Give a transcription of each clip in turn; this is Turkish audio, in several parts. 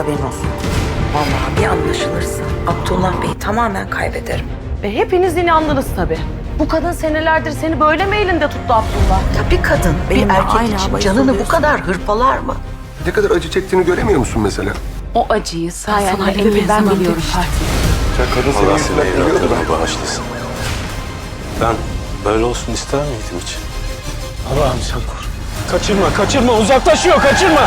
haberin olsun. Vallahi bir anlaşılırsa Abdullah Bey'i tamamen kaybederim. Ve hepiniz inandınız tabii. Bu kadın senelerdir seni böyle mi elinde tuttu Abdullah? Ya bir kadın bir Benimle erkek aynı için canını bu kadar hırpalar mı? Ne kadar acı çektiğini göremiyor musun mesela? O acıyı en iyi ben biliyorum Fatih. kadın senin Allah seni yüzünden evlatlarına ben. bağışlasın. Ben böyle olsun ister miydim hiç? Allah'ım sen koru. Kaçırma, kaçırma. Uzaklaşıyor, kaçırma.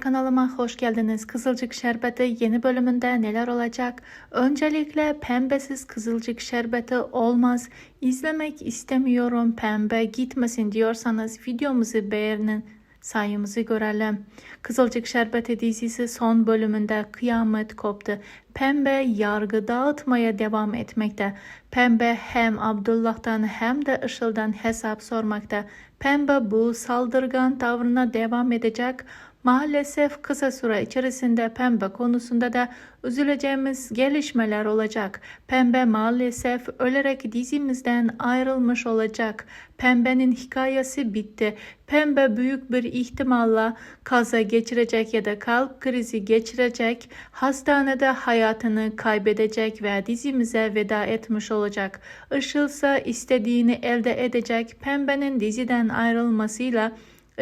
Kanalıma hoş geldiniz. Kızılcık Şerbeti yeni bölümünde neler olacak? Öncelikle pembesiz kızılcık şerbeti olmaz. İzlemek istemiyorum pembe gitmesin diyorsanız videomuzu beğenin. Sayımızı görelim. Kızılcık Şerbeti dizisi son bölümünde kıyamet koptu. Pembe yargı dağıtmaya devam etmekte. Pembe hem Abdullah'tan hem de Işıl'dan hesap sormakta. Pembe bu saldırgan tavrına devam edecek. Maalesef kısa süre içerisinde pembe konusunda da üzüleceğimiz gelişmeler olacak. Pembe maalesef ölerek dizimizden ayrılmış olacak. Pembenin hikayesi bitti. Pembe büyük bir ihtimalle kaza geçirecek ya da kalp krizi geçirecek. Hastanede hayatını kaybedecek ve dizimize veda etmiş olacak. Işıl ise istediğini elde edecek. Pembenin diziden ayrılmasıyla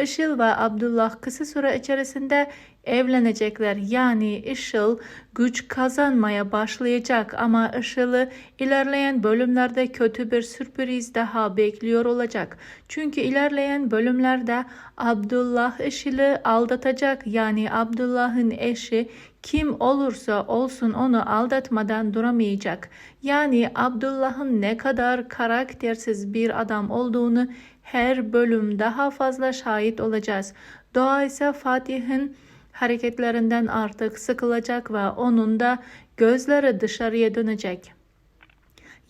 Işıl ve Abdullah kısa süre içerisinde evlenecekler. Yani Işıl güç kazanmaya başlayacak ama Işıl'ı ilerleyen bölümlerde kötü bir sürpriz daha bekliyor olacak. Çünkü ilerleyen bölümlerde Abdullah Işıl'ı aldatacak. Yani Abdullah'ın eşi kim olursa olsun onu aldatmadan duramayacak. Yani Abdullah'ın ne kadar karaktersiz bir adam olduğunu her bölüm daha fazla şahit olacağız. Doğa ise Fatih'in hareketlerinden artık sıkılacak ve onun da gözleri dışarıya dönecek.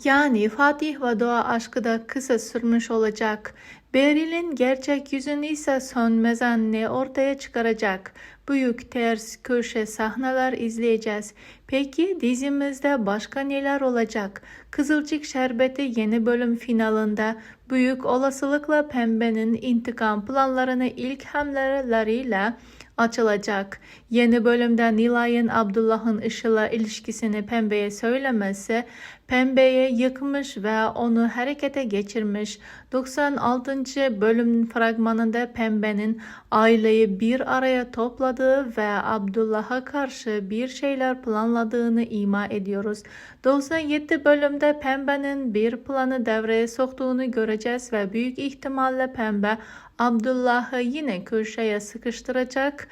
Yani Fatih ve Doğa aşkı da kısa sürmüş olacak. Beril'in gerçek yüzünü ise sönmez anne ortaya çıkaracak. Büyük ters köşe sahneler izleyeceğiz. Peki dizimizde başka neler olacak? Kızılcık Şerbeti yeni bölüm finalinde büyük olasılıkla Pembe'nin intikam planlarını ilk hamleleriyle açılacak. Yeni bölümde Nilay'ın Abdullah'ın Işıl'a ilişkisini Pembe'ye söylemesi Pembe'ye yıkmış ve onu harekete geçirmiş. 96. bölüm fragmanında Pembe'nin aileyi bir araya topladığı ve Abdullah'a karşı bir şeyler planladığını ima ediyoruz. 97 bölümde Pembe'nin bir planı devreye soktuğunu göreceğiz ve büyük ihtimalle Pembe Abdullah'ı yine köşeye sıkıştıracak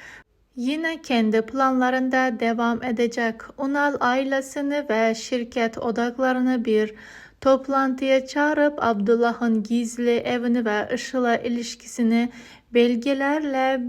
Yine kendi planlarında devam edecek. Unal ailesini ve şirket odaklarını bir toplantıya çağırıp Abdullah'ın gizli evini ve Işıl'a ilişkisini belgelerle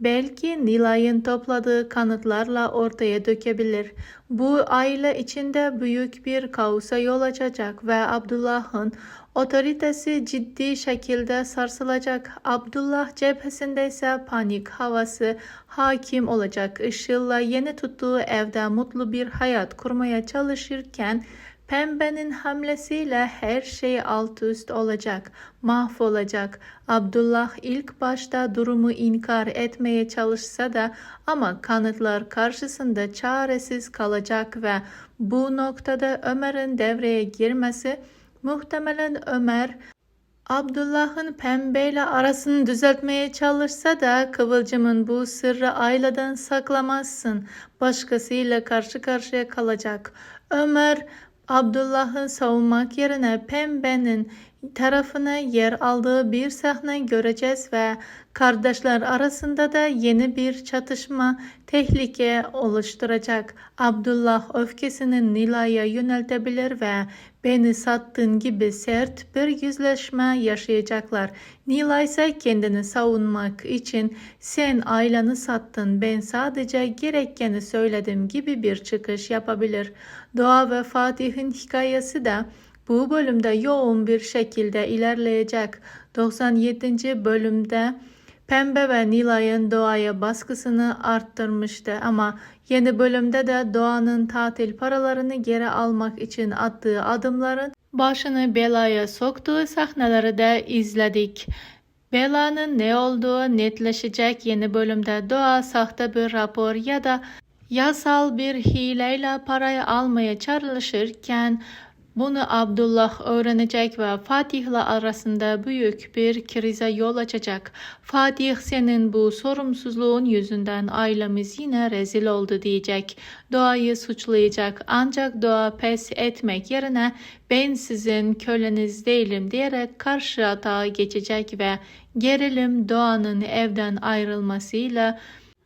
belki Nilay'ın topladığı kanıtlarla ortaya dökebilir. Bu aile içinde büyük bir kaosa yol açacak ve Abdullah'ın otoritesi ciddi şekilde sarsılacak. Abdullah cephesinde ise panik havası hakim olacak. Işıl'la yeni tuttuğu evde mutlu bir hayat kurmaya çalışırken Pembenin hamlesiyle her şey alt üst olacak, mahvolacak. Abdullah ilk başta durumu inkar etmeye çalışsa da ama kanıtlar karşısında çaresiz kalacak ve bu noktada Ömer'in devreye girmesi muhtemelen Ömer Abdullah'ın pembeyle arasını düzeltmeye çalışsa da Kıvılcım'ın bu sırrı aileden saklamazsın. Başkasıyla karşı karşıya kalacak. Ömer Abdullah'ı savunmak yerine pembenin tarafına yer aldığı bir sahne göreceğiz ve kardeşler arasında da yeni bir çatışma tehlike oluşturacak. Abdullah öfkesini Nilay'a yöneltebilir ve beni sattığın gibi sert bir yüzleşme yaşayacaklar. Nilay ise kendini savunmak için sen aileni sattın ben sadece gerekeni söyledim gibi bir çıkış yapabilir. Doğa ve Fatih'in hikayesi de bu bölümde yoğun bir şekilde ilerleyecek. 97. bölümde Pembe ve Nilay'ın Doğa'ya baskısını arttırmıştı ama yeni bölümde de Doğa'nın tatil paralarını geri almak için attığı adımların başını belaya soktuğu sahneleri de izledik. Belanın ne olduğu netleşecek yeni bölümde Doğa sahte bir rapor ya da yasal bir hileyle parayı almaya çalışırken bunu Abdullah öğrenecek ve Fatih'le arasında büyük bir krize yol açacak. Fatih senin bu sorumsuzluğun yüzünden ailemiz yine rezil oldu diyecek. Doğayı suçlayacak ancak doğa pes etmek yerine ben sizin köleniz değilim diyerek karşı atağa geçecek ve gerilim doğanın evden ayrılmasıyla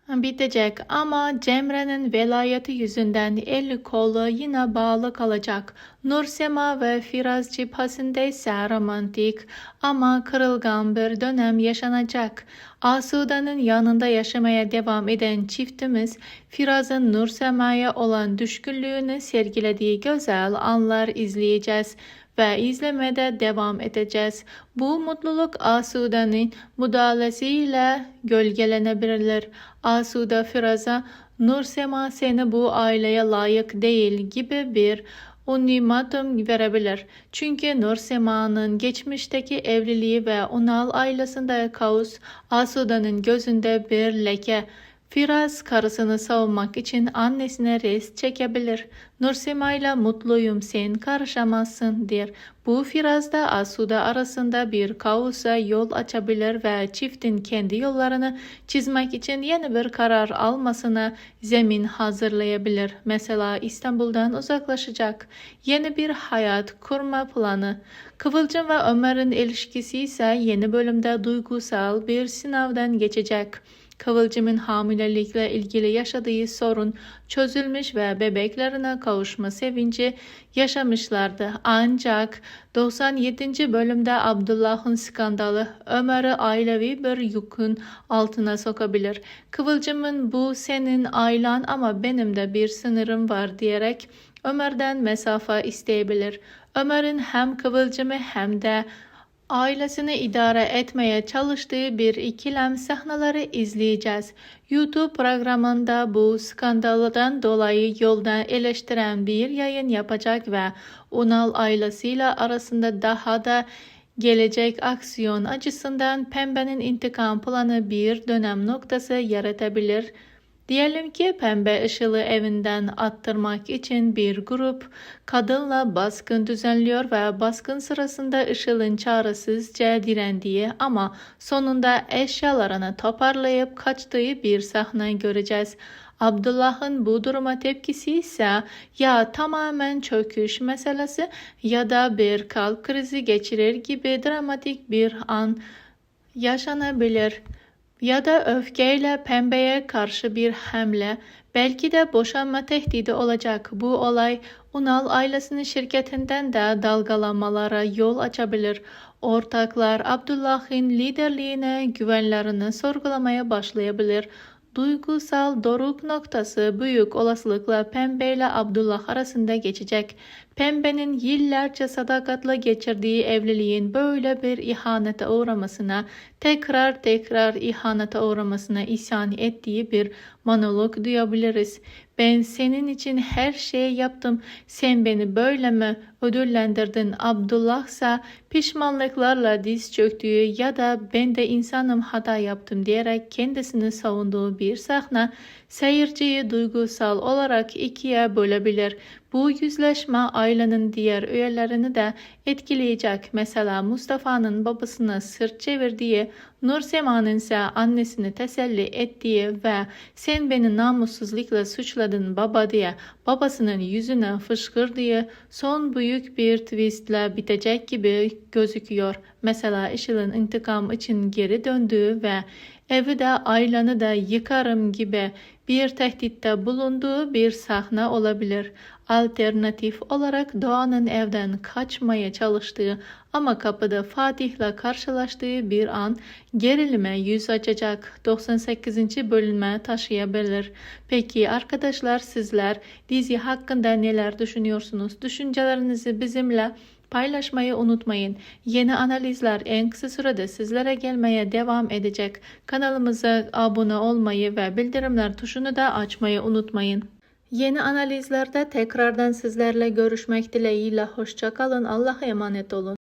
bitecek ama Cemre'nin velayeti yüzünden eli kolu yine bağlı kalacak. Nursema ve Firaz cephesinde ise romantik ama kırılgan bir dönem yaşanacak. Asudan'ın yanında yaşamaya devam eden çiftimiz Firaz'ın Nursema'ya olan düşkünlüğünü sergilediği güzel anlar izleyeceğiz ve izlemede devam edeceğiz. Bu mutluluk Asudan'ın müdahalesiyle gölgelenebilir. Asuda Firaz'a Nursema seni bu aileye layık değil gibi bir ultimatum verebilir. Çünkü Nursema'nın geçmişteki evliliği ve Unal ailesinde kaos Asuda'nın gözünde bir leke. Firaz karısını savunmak için annesine res çekebilir. Nursema ile mutluyum sen karışamazsın der. Bu Firaz'da Asuda arasında bir kaosa yol açabilir ve çiftin kendi yollarını çizmek için yeni bir karar almasına zemin hazırlayabilir. Mesela İstanbul'dan uzaklaşacak. Yeni bir hayat kurma planı. Kıvılcım ve Ömer'in ilişkisi ise yeni bölümde duygusal bir sınavdan geçecek. Kıvılcım'ın hamilelikle ilgili yaşadığı sorun çözülmüş ve bebeklerine kavuşma sevinci yaşamışlardı. Ancak 97. bölümde Abdullah'ın skandalı Ömer'i ailevi bir yükün altına sokabilir. Kıvılcım'ın bu senin ailen ama benim de bir sınırım var diyerek Ömer'den mesafe isteyebilir. Ömer'in hem Kıvılcım'ı hem de ailesini idare etmeye çalıştığı bir ikilem sahneleri izleyeceğiz. YouTube programında bu skandaldan dolayı yoldan eleştiren bir yayın yapacak ve Unal ailesiyle arasında daha da gelecek aksiyon açısından Pembe'nin intikam planı bir dönem noktası yaratabilir. Diyelim ki pembe ışığı evinden attırmak için bir grup kadınla baskın düzenliyor ve baskın sırasında ışığın çaresizce direndiği ama sonunda eşyalarını toparlayıp kaçtığı bir sahne göreceğiz. Abdullah'ın bu duruma tepkisi ise ya tamamen çöküş meselesi ya da bir kalp krizi geçirir gibi dramatik bir an yaşanabilir ya da öfkeyle pembeye karşı bir hamle, belki de boşanma tehdidi olacak. Bu olay Unal ailesinin şirketinden de dalgalanmalara yol açabilir. Ortaklar Abdullah'ın liderliğine güvenlerini sorgulamaya başlayabilir. Duygusal doruk noktası büyük olasılıkla Pembe ile Abdullah arasında geçecek. Pembe'nin yıllarca sadakatle geçirdiği evliliğin böyle bir ihanete uğramasına, tekrar tekrar ihanete uğramasına isyan ettiği bir monolog duyabiliriz. Ben senin için her şeyi yaptım, sen beni böyle mi ödüllendirdin? Abdullah ise pişmanlıklarla diz çöktüğü ya da ben de insanım hata yaptım diyerek kendisini savunduğu bir sahne seyirciyi duygusal olarak ikiye bölebilir. Bu yüzleşme ailenin diğer üyelerini de etkileyecek. Mesela Mustafa'nın babasına sırt çevirdiği, Nursema'nın ise annesini teselli ettiği ve sen beni namussuzlukla suçladın baba diye babasının yüzüne fışkırdığı son büyük bir twistle bitecek gibi gözüküyor. Mesela Işıl'ın intikam için geri döndüğü ve evi de ailanı da yıkarım gibi bir tehditte bulunduğu bir sahne olabilir. Alternatif olarak Doğan'ın evden kaçmaya çalıştığı ama kapıda Fatih'le karşılaştığı bir an gerilime yüz açacak 98. bölüme taşıyabilir. Peki arkadaşlar sizler dizi hakkında neler düşünüyorsunuz? Düşüncelerinizi bizimle Paylaşmayı unutmayın. Yeni analizler en kısa sürede sizlere gelmeye devam edecek. Kanalımıza abone olmayı ve bildirimler tuşunu da açmayı unutmayın. Yeni analizlerde tekrardan sizlerle görüşmek dileğiyle hoşçakalın. Allah'a emanet olun.